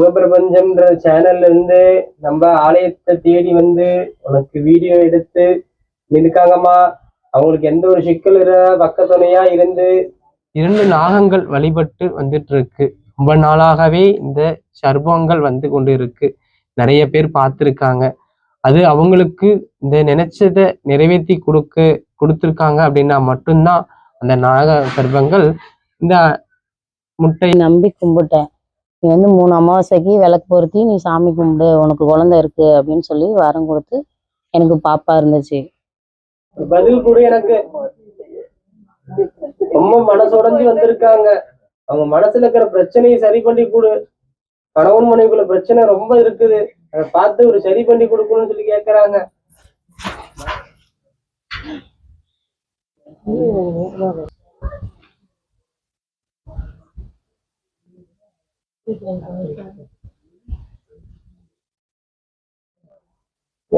சிவபிரபஞ்சம்ன்ற சேனல்ல இருந்து நம்ம ஆலயத்தை தேடி வந்து உனக்கு வீடியோ எடுத்து இருக்காங்கம்மா அவங்களுக்கு எந்த ஒரு சிக்கல் இல்ல பக்க துணையா இருந்து இரண்டு நாகங்கள் வழிபட்டு வந்துட்டு இருக்கு ரொம்ப நாளாகவே இந்த சர்வங்கள் வந்து கொண்டு இருக்கு நிறைய பேர் பார்த்துருக்காங்க. அது அவங்களுக்கு இந்த நினைச்சதை நிறைவேற்றி கொடுக்க கொடுத்துருக்காங்க அப்படின்னா மட்டும்தான் அந்த நாக சர்வங்கள் இந்த முட்டை நம்பி கும்பிட்டேன். நீ வந்து மூணு அமாவாசைக்கு விளக்கு பொருத்தி நீ சாமி கும்பிடு உனக்கு குழந்தை இருக்கு அப்படின்னு சொல்லி வரம் கொடுத்து எனக்கு பாப்பா இருந்துச்சு. பதில் கொடு எனக்கு. ரொம்ப மனசு உடைஞ்சு வந்திருக்காங்க. அவங்க மனசுல இருக்கிற பிரச்சனையை சரி பண்ணி கொடு. கணவன் மனைவிக்குள்ள பிரச்சனை ரொம்ப இருக்குது. அதை பார்த்து ஒரு சரி பண்ணி கொடுக்கணும்னு சொல்லி கேக்குறாங்க.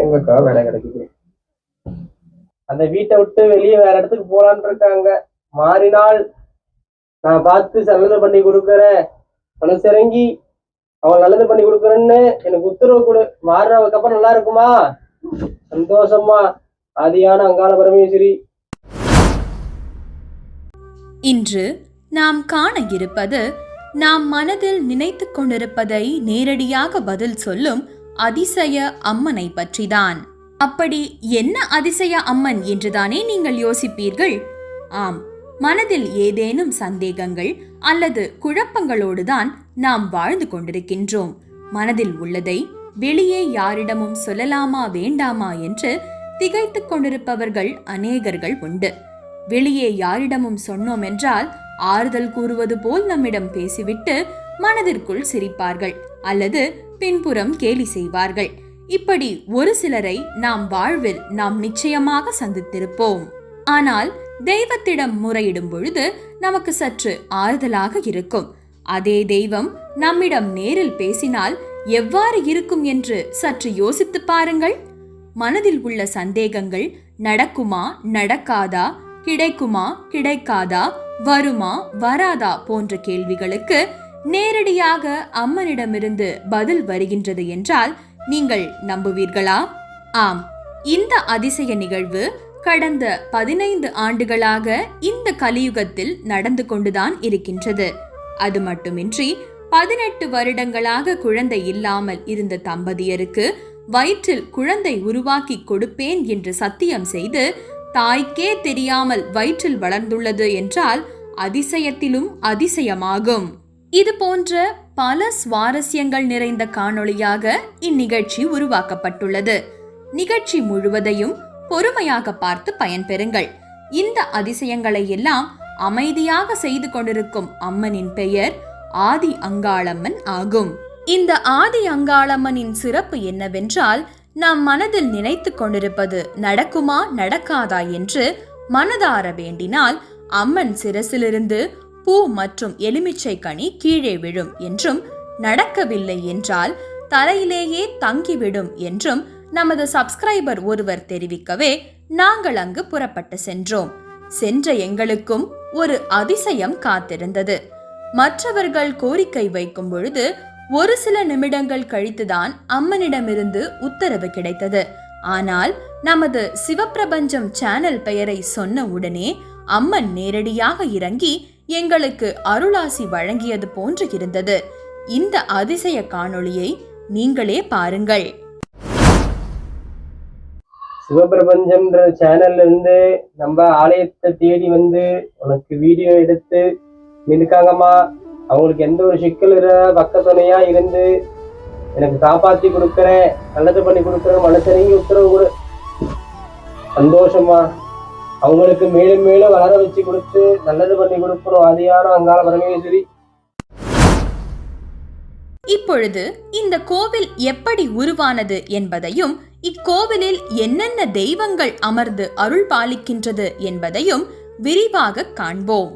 எங்கக்கா வேலை கிடைக்குது. அந்த வீட்டை விட்டு வெளியே வேற இடத்துக்கு போலான்னு இருக்காங்க. மாறினால் நான் பார்த்து நல்லது பண்ணி கொடுக்குறேன். மனசிறங்கி அவன் நல்லது பண்ணி கொடுக்குறேன்னு எனக்கு உத்தரவு கொடு. மாறினதுக்கு அப்புறம் நல்லா இருக்குமா? சந்தோஷமா. ஆதியான அங்காள பரமேஸ்வரி. இன்று நாம் காண இருப்பது நாம் மனதில் நினைத்து கொண்டிருப்பதை நேரடியாக பதில் சொல்லும் அதிசய அம்மனை பற்றிதான். அப்படி என்ன அதிசய அம்மன் என்றுதானே நீங்கள் யோசிப்பீர்கள்? ஆம் மனதில் ஏதேனும் சந்தேகங்கள் அல்லது குழப்பங்களோடுதான் நாம் வாழ்ந்து கொண்டிருக்கின்றோம். மனதில் உள்ளதை வெளியே யாரிடமும் சொல்லலாமா வேண்டாமா என்று திகைத்துக் கொண்டிருப்பவர்கள் அநேகர்கள் உண்டு. வெளியே யாரிடமும் சொன்னோம் என்றால் ஆறுதல் கூறுவது போல் நம்மிடம் பேசிவிட்டு மனதிற்குள் சிரிப்பார்கள் அல்லது பின்புறம் கேலி செய்வார்கள். இப்படி ஒரு சிலரை நாம் வாழ்வில் நாம் நிச்சயமாக சந்தித்திருப்போம். ஆனால் தெய்வத்திடம் முறையிடும் பொழுது நமக்கு சற்று ஆறுதலாக இருக்கும். அதே தெய்வம் நம்மிடம் நேரில் பேசினால் எவ்வாறு இருக்கும் என்று சற்று யோசித்துப் பாருங்கள். மனதில் உள்ள சந்தேகங்கள் நடக்குமா நடக்காதா கிடைக்குமா கிடைக்காதா வருமா வராதா போன்ற கேள்விகளுக்கு நேரடியாக அம்மனிடமிருந்து பதில் வருகின்றது என்றால் நீங்கள் நம்புவீர்களா? ஆம். இந்த அதிசய நிகழ்வு கடந்த பதினைந்து ஆண்டுகளாக இந்த கலியுகத்தில் நடந்து கொண்டுதான் இருக்கின்றது. அது மட்டுமின்றி பதினெட்டு வருடங்களாக குழந்தை இல்லாமல் இருந்த தம்பதியருக்கு வயிற்றில் குழந்தை உருவாக்கி கொடுப்பேன் என்று சத்தியம் செய்து தாய்க்கே தெரியாமல் வயிற்றில் வளர்ந்துள்ளது என்றால் அதிசயத்திலும் அதிசயமாகும். இது போன்ற பல சுவாரஸ்யங்கள் நிறைந்த காணொளியாக இந்நிகழ்ச்சி உருவாக்கப்பட்டுள்ளது. நிகழ்ச்சி முழுவதையும் பொறுமையாக பார்த்து பயன்பெறுங்கள். இந்த அதிசயங்களை எல்லாம் அமைதியாக செய்து கொண்டிருக்கும் அம்மனின் பெயர் ஆதி அங்காளம்மன் ஆகும். இந்த ஆதி அங்காளம்மனின் சிறப்பு என்னவென்றால் நாம் மனதில் நினைத்து கொண்டிருப்பது நடக்குமா நடக்காதா என்று மனதார வேண்டினால் அம்மன் சிரசிலிருந்து பூ மற்றும் எலுமிச்சை கனி கீழே விழும் என்றும் நடக்கவில்லை என்றால் தலையிலேயே தங்கிவிடும் என்றும் நமது சப்ஸ்கிரைபர் ஒருவர் தெரிவிக்கவே நாங்கள் அங்கு புறப்பட்டு சென்றோம். சென்ற எங்களுக்கும் ஒரு அதிசயம் காத்திருந்தது. மற்றவர்கள் கோரிக்கை வைக்கும் பொழுது ஒரு சில நிமிடங்கள் கழித்துதான் அம்மனிடமிருந்து உத்தரவு கிடைத்தது. ஆனால் நமது சிவப்பிரபஞ்சம் சேனல் பெயரை சொன்ன உடனே அம்மன் நேரடியாக இறங்கி எங்களுக்கு அருளாசி வழங்கியது போன்று இருந்தது. இந்த அதிசய காணொளியை நீங்களே பாருங்கள். சிவபிரபஞ்சம்ன்ற சேனல்ல இருந்து நம்ம ஆலயத்தை தேடி வந்து உனக்கு வீடியோ எடுத்து இருக்காங்கம்மா அவங்களுக்கு எந்த ஒரு சிக்கல் பக்கத்துணையா இருந்து எனக்கு காப்பாத்தி கொடுக்குறேன் நல்லது பண்ணி கொடுக்குற மனுஷனையும் உத்தரவு கொடு. சந்தோஷமா அவங்களுக்கு மேலும் மேலும் வளர வச்சு கொடுத்து நல்லது பண்ணி கொடுக்கணும். ஆதியான அங்காள பரமேஸ்வரி. இப்பொழுது இந்த கோவில் எப்படி உருவானது என்பதையும் இக்கோவிலில் என்னென்ன தெய்வங்கள் அமர்ந்து அருள் பாலிக்கின்றது என்பதையும் விரிவாக காண்போம்.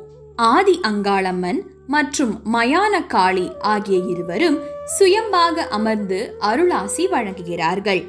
ஆதி அங்காளம்மன் மற்றும் மயான காளி ஆகிய இருவரும் சுயம்பாக அமர்ந்து அருளாசி வழங்குகிறார்கள்.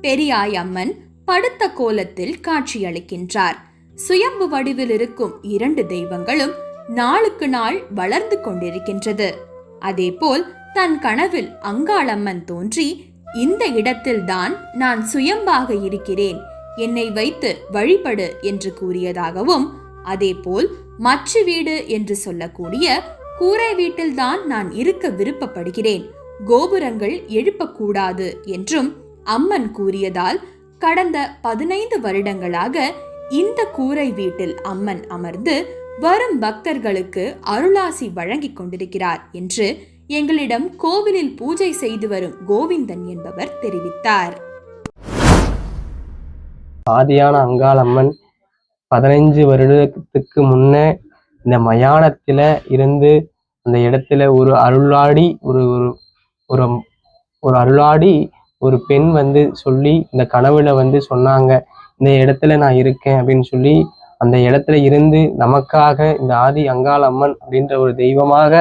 பெரியாய் அம்மன் படுத்த கோலத்தில் காட்சியளிக்கின்றார். சுயம்பு வடிவில் இருக்கும் இரண்டு தெய்வங்களும் நாளுக்கு நாள் வளர்ந்து கொண்டிருக்கின்றது. அதேபோல் தன் கனவில் அங்காளம்மன் தோன்றி இந்த இடத்தில்தான் நான் சுயம்பாக இருக்கிறேன். என்னை வைத்து வழிபடு என்று கூறியதாகவும் அதேபோல் மச்சு வீடு என்று சொல்லக்கூடிய கூரை வீட்டில்தான் நான் இருக்க விருப்பப்படுகிறேன். கோபுரங்கள் எழுப்பக்கூடாது என்றும் அம்மன் கூறியதால் கடந்த பதினைந்து வருடங்களாக இந்த கூரை வீட்டில் அம்மன் அமர்ந்து வரும் பக்தர்களுக்கு அருளாசி வழங்கிக் கொண்டிருக்கிறார் என்று எங்களிடம் கோவிலில் பூஜை செய்து வரும் கோவிந்தன் என்பவர் தெரிவித்தார். ஆதியான அங்காளம்மன் பதினைஞ்சு வருடத்துக்கு முன்னே இந்த மயானத்துல இருந்து அந்த இடத்துல ஒரு அருளாடி ஒரு ஒரு ஒரு ஒரு அருளாடி ஒரு பெண் வந்து சொல்லி இந்த கனவுல வந்து சொன்னாங்க இந்த இடத்துல நான் இருக்கேன் அப்படின்னு சொல்லி அந்த இடத்துல இருந்து நமக்காக இந்த ஆதி அங்காளம்மன் அப்படின்ற ஒரு தெய்வமாக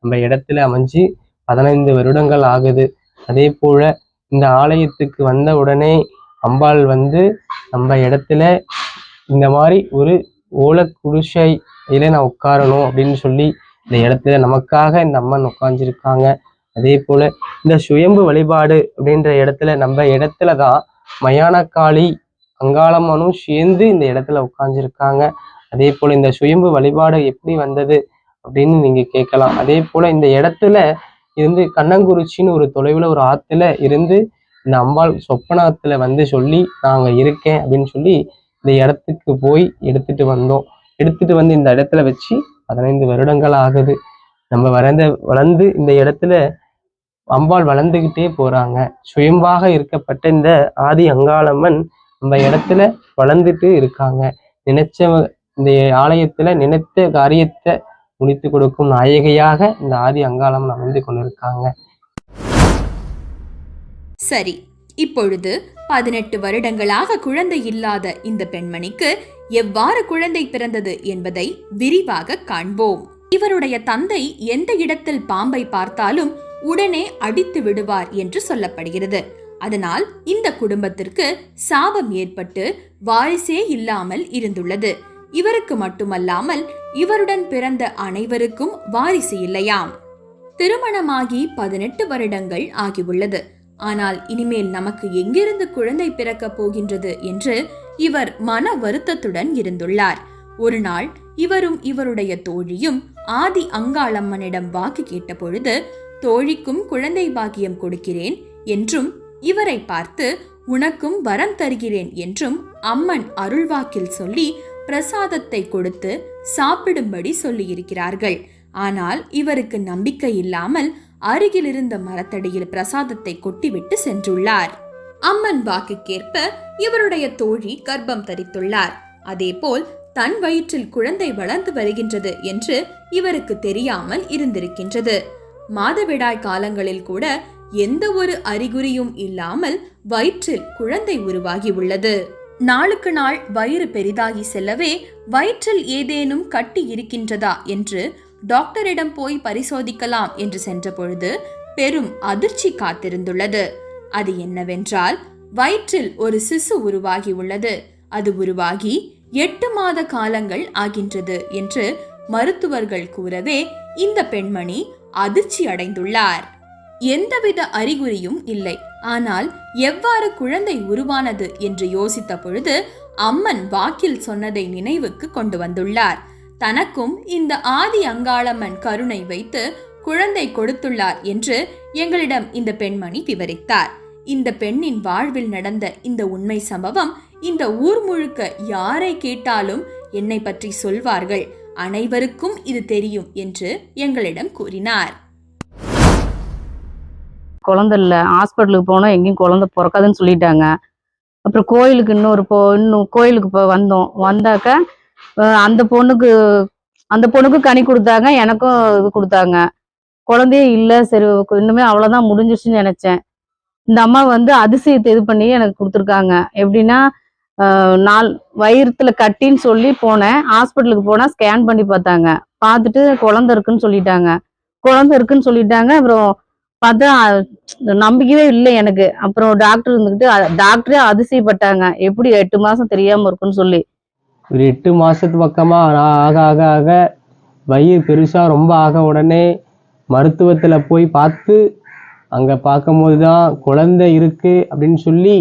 நம்ம இடத்துல அமைஞ்சு பதினைந்து வருடங்கள் ஆகுது. அதே போல இந்த ஆலயத்துக்கு வந்த உடனே அம்பாள் வந்து நம்ம இடத்துல இந்த மாதிரி ஒரு ஓலை குடிசையில நான் உட்காரணும் அப்படின்னு சொல்லி இந்த இடத்துல நமக்காக இந்த அம்மன் உட்காந்துருக்காங்க அதே போல இந்த சுயம்பு வழிபாடு அப்படின்ற இடத்துல நம்ம இடத்துல தான் மயானக்காளி அங்காளம்மனும் சேர்ந்து இந்த இடத்துல உட்காந்துருக்காங்க அதே போல இந்த சுயம்பு வழிபாடு எப்படி வந்தது அப்படின்னு நீங்க கேட்கலாம். அதே போல இந்த இடத்துல இருந்து கண்ணங்குறிச்சின்னு ஒரு தொலைவில் ஒரு ஆத்துல இருந்து இந்த அம்பாள் சொப்பனத்துல வந்து சொல்லி நாங்க இருக்கேன் அப்படின்னு சொல்லி இந்த இடத்துக்கு போய் எடுத்துட்டு வந்தோம். எடுத்துட்டு வந்து இந்த இடத்துல வச்சு பதினைந்து வருடங்கள் ஆகுது. நம்ம வளர்ந்த வளர்ந்து இந்த இடத்துல அம்பாள் வளர்ந்துக்கிட்டே போறாங்க. சுயம்பாக இருக்கப்பட்ட இந்த ஆதி அங்காளம்மன் நம்ம இடத்துல வளர்ந்துட்டு இருக்காங்க. நினைச்ச இந்த ஆலயத்துல நினைத்த காரியத்தை முடித்து கொடுக்கும் நாயகியாக இந்த ஆதி அங்காளம்மன் அமைந்து கொண்டிருக்காங்க. சரி இப்பொழுது பதினெட்டு வருடங்களாக குழந்தை இல்லாத இந்த பெண்மணிக்கு எவ்வாறு குழந்தை பிறந்தது என்பதை விரிவாக காண்போம். இவருடைய தந்தை எந்த இடத்தில் பாம்பை பார்த்தாலும் உடனே அடித்து விடுவார் என்று சொல்லப்படுகிறது. அதனால் இந்த குடும்பத்திற்கு சாபம் ஏற்பட்டு வாரிசே இல்லாமல் இருந்துள்ளது. இவருக்கு மட்டுமல்லாமல் இவருடன் பிறந்த அனைவருக்கும் வாரிசு இல்லையாம். திருமணமாகி பதினெட்டு வருடங்கள் ஆகியுள்ளது. ஆனால் இனிமேல் நமக்கு எங்கிருந்து குழந்தை பிறக்கப் போகின்றது என்று இவர் மன வருத்தத்துடன் இருந்துள்ளார். ஒரு நாள் இவரும் இவருடைய தோழியும் ஆதி அங்காளம்மனிடம் வாக்கு கேட்டபொழுது தோழிக்கும் குழந்தை பாக்கியம் கொடுக்கிறேன் என்றும் இவரை பார்த்து உனக்கும் வரம் தருகிறேன் என்றும் அம்மன் அருள்வாக்கில் சொல்லி பிரசாதத்தை கொடுத்து சாப்பிடும்படி சொல்லியிருக்கிறார்கள். ஆனால் இவருக்கு நம்பிக்கை இல்லாமல் அருகிலிருந்த மரத்தடியில் பிரசாதத்தை கொட்டிவிட்டு சென்றுள்ளார். அம்மன் வாக்குக்கேற்ப இவருடைய தோழி கர்ப்பம் தரித்துள்ளார். அதேபோல் தன் வயிற்றில் குழந்தை வளர்ந்து வருகின்றது என்று இவருக்கு தெரியாமல் இருந்திருக்கின்றது. மாதவிடாய் காலங்களில் கூட எந்த ஒரு அறிகுறியும் இல்லாமல் வயிற்றில் குழந்தை உருவாகி உள்ளது நாளுக்கு நாள் வயிறு பெரிதாகி செல்லவே வயிற்றில் ஏதேனும் கட்டி இருக்கின்றதா என்று டாக்டரிடம் போய் பரிசோதிக்கலாம் என்று சென்றபொழுது பெரும் அதிர்ச்சி காத்திருந்துள்ளது. அது என்னவென்றால் வயிற்றில் ஒரு சிசு உருவாகி உள்ளது. அது உருவாகி எட்டு மாத காலங்கள் ஆகின்றது என்று மருத்துவர்கள் கூறவே இந்த பெண்மணி அதிர்ச்சி அடைந்துள்ளார். எந்தவித அறிகுறியும் இல்லை. ஆனால் எவ்வாறு குழந்தை உருவானது என்று யோசித்த பொழுது அம்மன் வாக்கில் சொன்னதை நினைவுக்கு கொண்டு வந்துள்ளார். தனக்கும் இந்த ஆதி அங்காளம்மன் கருணை வைத்து குழந்தை கொடுத்துள்ளார் என்று எங்களிடம் இந்த பெண்மணி விவரித்தார். இந்த பெண்ணின் வாழ்வில் நடந்த இந்த உண்மை சம்பவம் இந்த ஊர் முழுக்க யாரை கேட்டாலும் என்னை பற்றி சொல்வார்கள். அனைவருக்கும் இது தெரியும் என்று எங்களிடம் கூறினார். குழந்தை இல்லை ஹாஸ்பிட்டலுக்கு போனோம் எங்கேயும் குழந்தை பிறக்காதுன்னு சொல்லிட்டாங்க. அப்புறம் கோயிலுக்கு இன்னொரு போ இன்னும் கோயிலுக்கு இப்போ வந்தோம். வந்தாக்க அந்த பொண்ணுக்கு அந்த பொண்ணுக்கு கனி கொடுத்தாங்க எனக்கும் இது கொடுத்தாங்க. குழந்தையே இல்லை சரி இன்னுமே அவ்வளோதான் முடிஞ்சிருச்சுன்னு நினச்சேன். இந்த அம்மா வந்து அதிசயத்தை இது பண்ணி எனக்கு கொடுத்துருக்காங்க. எப்படின்னா நால் நாள் வயிறுத்துல கட்டின்னு சொல்லி போனேன். ஹாஸ்பிட்டலுக்கு போனால் ஸ்கேன் பண்ணி பார்த்தாங்க. பார்த்துட்டு குழந்தை இருக்குன்னு சொல்லிட்டாங்க. குழந்தை இருக்குன்னு சொல்லிட்டாங்க. அப்புறம் பார்த்தா நம்பிக்கையே இல்லை எனக்கு. அப்புறம் டாக்டர் இருந்துக்கிட்டு டாக்டரே அதிசயப்பட்டாங்க. எப்படி எட்டு மாசம் தெரியாமல் இருக்குன்னு சொல்லி. ஒரு எட்டு மாதத்து பக்கமாக நான் ஆக ஆக ஆக வயிறு பெருசாக ரொம்ப ஆக உடனே மருத்துவத்தில் போய் பார்த்து அங்கே பார்க்கும்போது தான் குழந்தை இருக்குது அப்படின்னு சொல்லி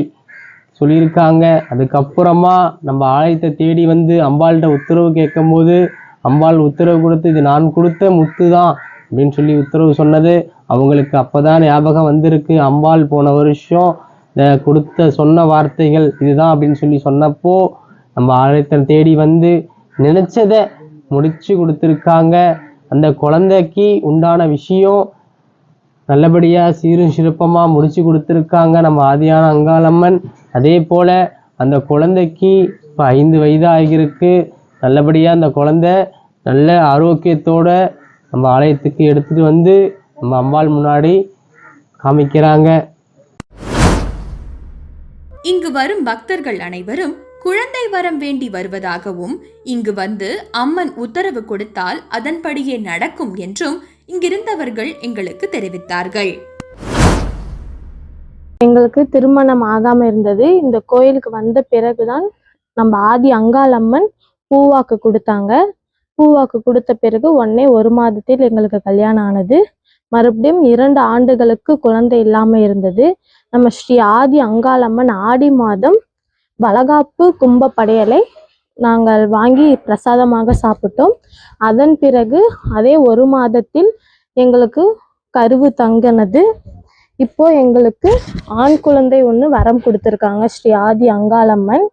சொல்லியிருக்காங்க. அதுக்கப்புறமா நம்ம ஆலயத்தை தேடி வந்து அம்பாள்கிட்ட உத்தரவு கேட்கும்போது அம்பாள் உத்தரவு கொடுத்து இது நான் கொடுத்த முத்து தான் அப்படின்னு சொல்லி உத்தரவு சொன்னது. அவங்களுக்கு அப்போதான் ஞாபகம் வந்திருக்கு. அம்பாள் போன வருஷம் கொடுத்த சொன்ன வார்த்தைகள் இதுதான் அப்படின்னு சொல்லி சொன்னப்போ நம்ம ஆலயத்தை தேடி வந்து நினைச்சதை முடிச்சு கொடுத்துருக்காங்க. அந்த குழந்தைக்கு உண்டான விஷயம் நல்லபடியாக சீரும் சிறப்பமாக முடிச்சு கொடுத்துருக்காங்க நம்ம ஆதியான அங்காளம்மன். அதே போல் அந்த குழந்தைக்கு இப்போ ஐந்து வயது ஆகியிருக்கு அந்த குழந்தை நல்ல ஆரோக்கியத்தோடு நம்ம ஆலயத்துக்கு எடுத்துகிட்டு வந்து நம்ம அம்பாள் முன்னாடி காமிக்கிறாங்க. இங்கு வரும் பக்தர்கள் அனைவரும் குழந்தை வரம் வேண்டி வருவதாகவும் இங்கு வந்து அம்மன் உத்தரவு கொடுத்தால் அதன்படியே நடக்கும் என்றும் இங்கிருந்தவர்கள் எங்களுக்கு தெரிவித்தார்கள். எங்களுக்கு திருமணம் ஆகாம இருந்தது. இந்த கோயிலுக்கு வந்த பிறகுதான் நம்ம ஆதி அங்காளம்மன் பூவாக்கு கொடுத்தாங்க. பூவாக்கு கொடுத்த பிறகு உடனே ஒரு மாதத்தில் எங்களுக்கு கல்யாணம் ஆனது. மறுபடியும் இரண்டு ஆண்டுகளுக்கு குழந்தை இல்லாம இருந்தது. நம்ம ஸ்ரீ ஆதி அங்காளம்மன் ஆடி மாதம் வளகாப்பு கும்ப படையலை நாங்கள் வாங்கி பிரசாதமாக சாப்பிட்டோம். அதன் பிறகு அதே ஒரு மாதத்தில் எங்களுக்கு கருவு தங்கினது. இப்போ எங்களுக்கு ஆண் குழந்தை ஒன்று வரம் கொடுத்துருக்காங்க ஸ்ரீ ஆதி அங்காளம்மன்.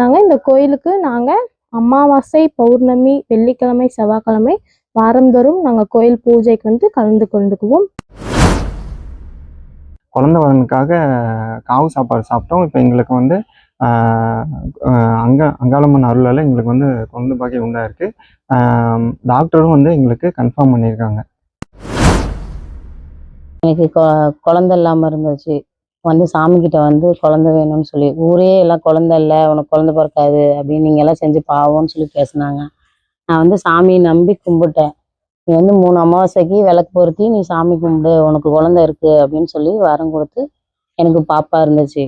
நாங்கள் இந்த கோயிலுக்கு நாங்கள் அமாவாசை பௌர்ணமி வெள்ளிக்கிழமை செவ்வாய்க்கிழமை வாரந்தோறும் நாங்கள் கோயில் பூஜைக்கு வந்து கலந்து கொண்டுக்குவோம். குழந்தை வரனுக்காக காவு சாப்பாடு சாப்பிட்டோம். இப்போ எங்களுக்கு வந்து அங்க அங்காளம்மன் அருளால் எங்களுக்கு வந்து குழந்தை பாக்கியம் உண்டாயிருக்கு. டாக்டரும் வந்து எங்களுக்கு கன்ஃபார்ம் பண்ணியிருக்காங்க. எனக்கு கொ- இல்லாமல் இருந்துச்சு. வந்து சாமிக்கிட்ட வந்து குழந்தை வேணும்னு சொல்லி ஊரே எல்லாம் குழந்த இல்லை உனக்கு குழந்தை பிறக்காது அப்படின்னு நீங்கள் எல்லாம் செஞ்சு பாவோன்னு சொல்லி பேசுனாங்க. நான் வந்து சாமியை நம்பி கும்பிட்டேன். நீ வந்து மூணு அமாவாசைக்கு விளக்கு பொருத்தி நீ சாமி கும்பிடு உனக்கு குழந்தை இருக்குது அப்படின்னு சொல்லி வரம் கொடுத்து எனக்கு பாப்பா இருந்துச்சு.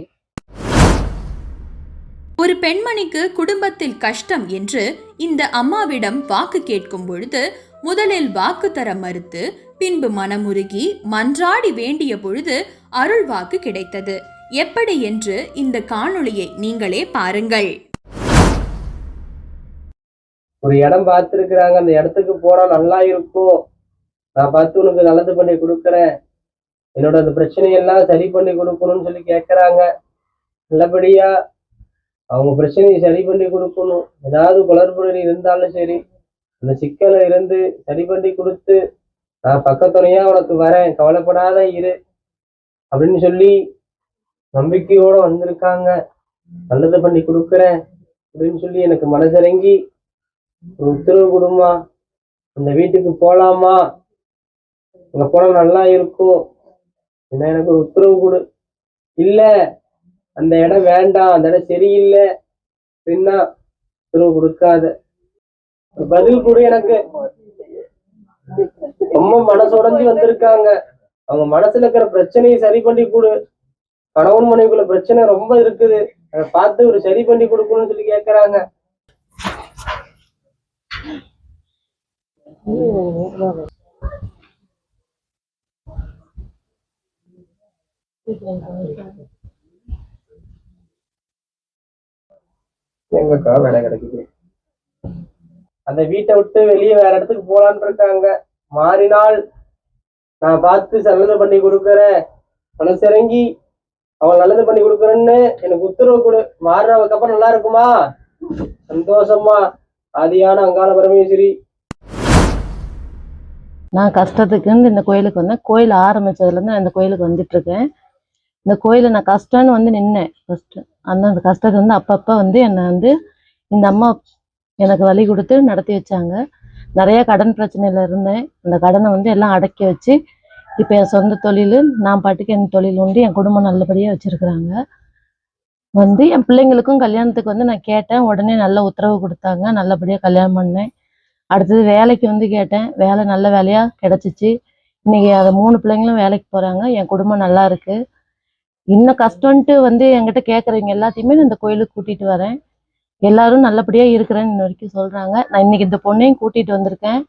ஒரு பெண்மணிக்கு குடும்பத்தில் கஷ்டம் என்று இந்த அம்மாவிடம் வாக்கு கேட்கும் பொழுது முதலில் வாக்கு தர மறுத்து பின்பு மனமுருகி மன்றாடி வேண்டிய பொழுது அருள் வாக்கு கிடைத்தது. எப்படி என்று இந்த காணொளியை நீங்களே பாருங்கள். ஒரு இடம் பார்த்துருக்குறாங்க. அந்த இடத்துக்கு போனா நல்லா இருக்கும். நான் பார்த்து உனக்கு நல்லது பண்ணி கொடுக்குறேன். என்னோட அந்த பிரச்சனையெல்லாம் சரி பண்ணி கொடுக்கணும்னு சொல்லி கேட்குறாங்க நல்லபடியா அவங்க பிரச்சனையை சரி பண்ணி கொடுக்கணும். ஏதாவது குளறுபடி இருந்தாலும் சரி அந்த சிக்கலை இருந்து சரி பண்ணி கொடுத்து நான் பக்கத்துணையா உனக்கு வரேன் கவலைப்படாத இரு அப்படின்னு சொல்லி நம்பிக்கையோட வந்திருக்காங்க. நல்லது பண்ணி கொடுக்குறேன் அப்படின்னு சொல்லி எனக்கு மனசிறங்கி ஒரு உத்தரவு கொடுமா அந்த வீட்டுக்கு போலாமா அங்க போனா நல்லா இருக்கும் ஏன்னா எனக்கு ஒரு உத்தரவு கொடு. இல்லை அந்த இடம் வேண்டாம் அந்த இடம் சரியில்லை அப்படின்னா திரும்ப கொடுக்காத. பதில் கொடு எனக்கு. ரொம்ப மனசு உடஞ்சி வந்திருக்காங்க. அவங்க மனசுல இருக்கிற பிரச்சனையை சரி பண்ணி கொடு. கணவன் மனைவிக்குள்ள பிரச்சனை ரொம்ப இருக்குது. அதை பார்த்து ஒரு சரி பண்ணி கொடுக்கணும்னு சொல்லி கேக்குறாங்க. எங்கக்கா வேலை கிடைக்குது. அந்த வீட்டை விட்டு வெளியே வேற இடத்துக்கு போலான்னு இருக்காங்க. மாறினால் நான் பார்த்து நல்லது பண்ணி கொடுக்குறேன் மனசிறங்கி அவன் நல்லது பண்ணி கொடுக்குறேன்னு எனக்கு உத்தரவு கொடு. மாறினதுக்கு அப்புறம் நல்லா இருக்குமா? சந்தோஷமா. ஆதியான அங்காள பரமேஸ்வரி. நான் கஷ்டத்துக்குன்னு இந்த கோயிலுக்கு வந்தேன். கோயில் ஆரம்பிச்சதுலேருந்து நான் இந்த கோயிலுக்கு வந்துட்டு இருக்கேன். இந்த கோயிலை நான் கஷ்டம்னு வந்து நின்னேன் ஃபஸ்ட்டு அந்த அந்த கஷ்டத்தை வந்து அப்பப்போ வந்து என்னை வந்து இந்த அம்மா எனக்கு வழி கொடுத்து நடத்தி வச்சாங்க. நிறைய கடன் பிரச்சனையில் இருந்தேன். அந்த கடனை வந்து எல்லாம் அடக்கி வச்சு இப்போ என் சொந்த தொழில் நான் பாட்டுக்கு என் தொழில் உண்டு என் குடும்பம் நல்லபடியாக வச்சுருக்குறாங்க. வந்து என் பிள்ளைங்களுக்கும் கல்யாணத்துக்கு வந்து நான் கேட்டேன். உடனே நல்ல உத்தரவு கொடுத்தாங்க. நல்லபடியாக கல்யாணம் பண்ணேன். அடுத்தது வேலைக்கு வந்து கேட்டேன். வேலை நல்ல வேலையாக கிடச்சிச்சு. இன்றைக்கி அதை மூணு பிள்ளைங்களும் வேலைக்கு போகிறாங்க என் குடும்பம் நல்லா இருக்குது இன்னும் கஷ்டம்ட்டு வந்து என்கிட்ட கேட்குறவங்க எல்லாத்தையுமே நான் இந்த கோயிலுக்கு கூட்டிட்டு வரேன். எல்லாரும் நல்லபடியாக இருக்கிறேன்னு இன்ன வரைக்கும் சொல்கிறாங்க நான் இன்னைக்கு இந்த பொண்ணையும் கூட்டிட்டு வந்திருக்கேன்.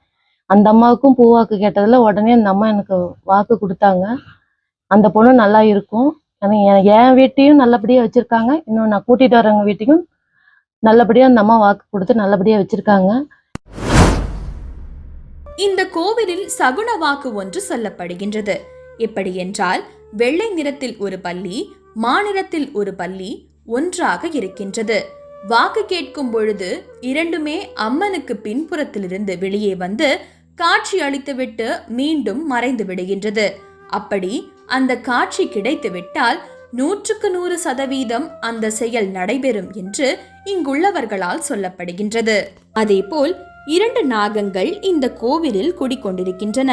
அந்த அம்மாவுக்கும் பூ வாக்கு உடனே அந்த அம்மா எனக்கு வாக்கு கொடுத்தாங்க. அந்த பொண்ணு நல்லா இருக்கும். ஆனால் என் என் வீட்டையும் நல்லபடியாக வச்சுருக்காங்க. இன்னும் நான் கூட்டிட்டு வரவங்க வீட்டையும் நல்லபடியாக அந்த அம்மா வாக்கு கொடுத்து நல்லபடியாக வச்சுருக்காங்க. இந்த கோவிலில் சகுன வாக்கு ஒன்று சொல்லப்படுகின்றது. எப்படி என்றால் வெள்ளை நிறத்தில் ஒரு பள்ளி மாநிறத்தில் ஒரு பள்ளி ஒன்றாக இருக்கின்றது. வாக்கு கேட்கும் பொழுது இரண்டுமே அம்மனுக்கு பின்புறத்திலிருந்து வெளியே வந்து காட்சி அளித்துவிட்டு மீண்டும் மறைந்து விடுகின்றது. அப்படி அந்த காட்சி கிடைத்துவிட்டால் நூற்றுக்கு நூறு சதவீதம் அந்த செயல் நடைபெறும் என்று இங்குள்ளவர்களால் சொல்லப்படுகின்றது. அதேபோல் இரண்டு நாகங்கள் இந்த கோவிலில் குடிக்கொண்டிருக்கின்றன.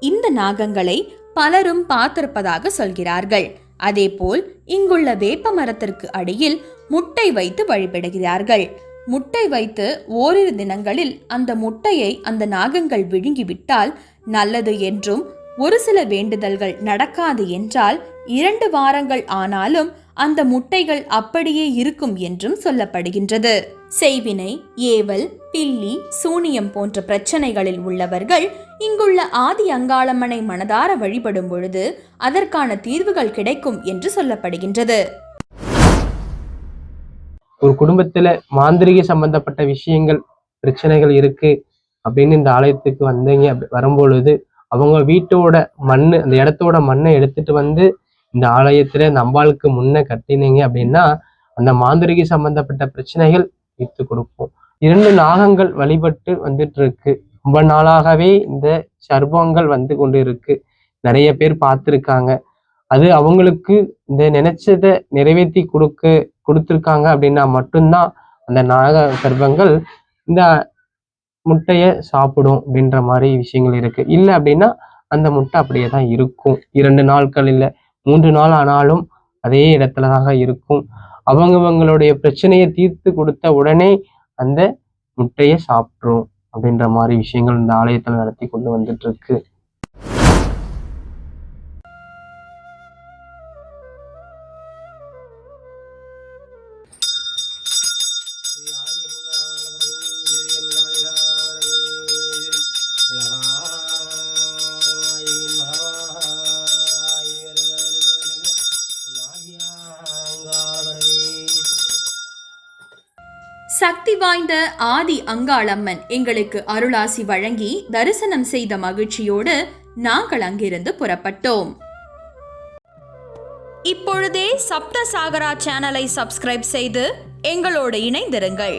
இந்த நாகங்களை பலரும் பார்த்திருப்பதாக சொல்கிறார்கள். அதேபோல் இங்குள்ள வேப்ப மரத்திற்கு அடியில் முட்டை வைத்து வழிபடுகிறார்கள். முட்டை வைத்து ஓரிரு தினங்களில் அந்த முட்டையை அந்த நாகங்கள் விழுங்கிவிட்டால் நல்லது என்றும் ஒரு சில வேண்டுதல்கள் நடக்காது என்றால் இரண்டு வாரங்கள் ஆனாலும் அந்த முட்டைகள் அப்படியே இருக்கும் என்றும் சொல்லப்படுகின்றது. செய்வினை ஏவல் பில்லி சூனியம் போன்ற பிரச்சனைகளில் உள்ளவர்கள் இங்குள்ள ஆதி அங்காளம்மனை மனதார வழிபடும் பொழுது அதற்கான தீர்வுகள் கிடைக்கும் என்று சொல்லப்படுகின்றது. ஒரு குடும்பத்துல மாந்திரிக சம்பந்தப்பட்ட விஷயங்கள் பிரச்சனைகள் இருக்கு அப்படின்னு இந்த ஆலயத்துக்கு வந்தீங்க அப்படி வரும்பொழுது அவங்க வீட்டோட மண்ணு அந்த இடத்தோட மண்ணை எடுத்துட்டு வந்து இந்த ஆலயத்துல இந்த முன்ன கட்டினீங்க அப்படின்னா அந்த மாந்திரிக சம்பந்தப்பட்ட பிரச்சனைகள் தீர்த்து கொடுப்போம். இரண்டு நாகங்கள் வழிபட்டு வந்துட்டு இருக்கு ரொம்ப நாளாகவே இந்த சர்பங்கள் வந்து கொண்டு இருக்கு நிறைய பேர் பார்த்துருக்காங்க. அது அவங்களுக்கு இந்த நினைச்சதை நிறைவேற்றி கொடுக்க கொடுத்துருக்காங்க அப்படின்னா மட்டும்தான் அந்த நாக சர்வங்கள் இந்த முட்டையை சாப்பிடும் அப்படின்ற மாதிரி விஷயங்கள் இருக்கு. இல்லை அப்படின்னா அந்த முட்டை அப்படியே தான் இருக்கும். இரண்டு நாட்கள் இல்லை. மூன்று நாள் ஆனாலும் அதே இடத்துலதாக இருக்கும். அவங்கவங்களுடைய பிரச்சனையை தீர்த்து கொடுத்த உடனே அந்த முட்டையை சாப்பிட்ரும் அப்படின்ற மாதிரி விஷயங்கள் இந்த ஆலயத்தில் நடத்தி கொண்டு வந்துட்டு இருக்கு சக்தி வாய்ந்த ஆதி அங்காளம்மன் எங்களுக்கு அருளாசி வழங்கி தரிசனம் செய்த மகிழ்ச்சியோடு நாங்கள் அங்கிருந்து புறப்பட்டோம். இப்பொழுதே சப்த சாகரா சேனலை சப்ஸ்கிரைப் செய்து எங்களோடு இணைந்திருங்கள்.